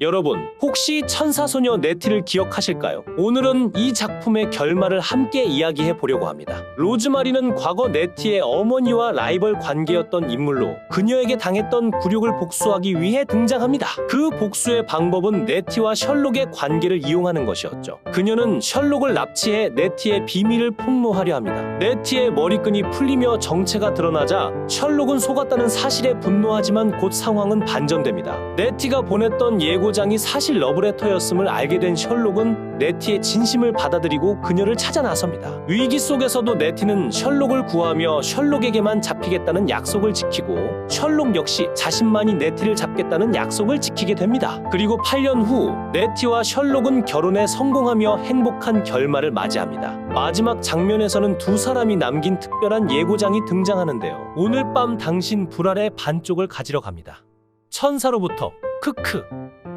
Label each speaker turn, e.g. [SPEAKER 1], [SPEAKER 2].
[SPEAKER 1] 여러분, 혹시 천사소녀 네티를 기억하실까요? 오늘은 이 작품의 결말을 함께 이야기해 보려고 합니다. 로즈마리는 과거 네티의 어머니와 라이벌 관계였던 인물로 그녀에게 당했던 굴욕을 복수하기 위해 등장합니다. 그 복수의 방법은 네티와 셜록의 관계를 이용하는 것이었죠. 그녀는 셜록을 납치해 네티의 비밀을 폭로하려 합니다. 네티의 머리끈이 풀리며 정체가 드러나자 셜록은 속았다는 사실에 분노하지만 곧 상황은 반전됩니다. 네티가 보냈던 예고 장이 사실 러브레터였음을 알게 된 셜록은 네티의 진심을 받아들이고 그녀를 찾아 나섭니다. 위기 속에서도 네티는 셜록을 구하며 셜록에게만 잡히겠다는 약속을 지키고 셜록 역시 자신만이 네티를 잡겠다는 약속을 지키게 됩니다. 그리고 8년 후 네티와 셜록은 결혼에 성공하며 행복한 결말을 맞이합니다. 마지막 장면에서는 두 사람이 남긴 특별한 예고장이 등장하는데요. 오늘 밤 당신 불알의 반쪽을 가지러 갑니다. 천사로부터 크크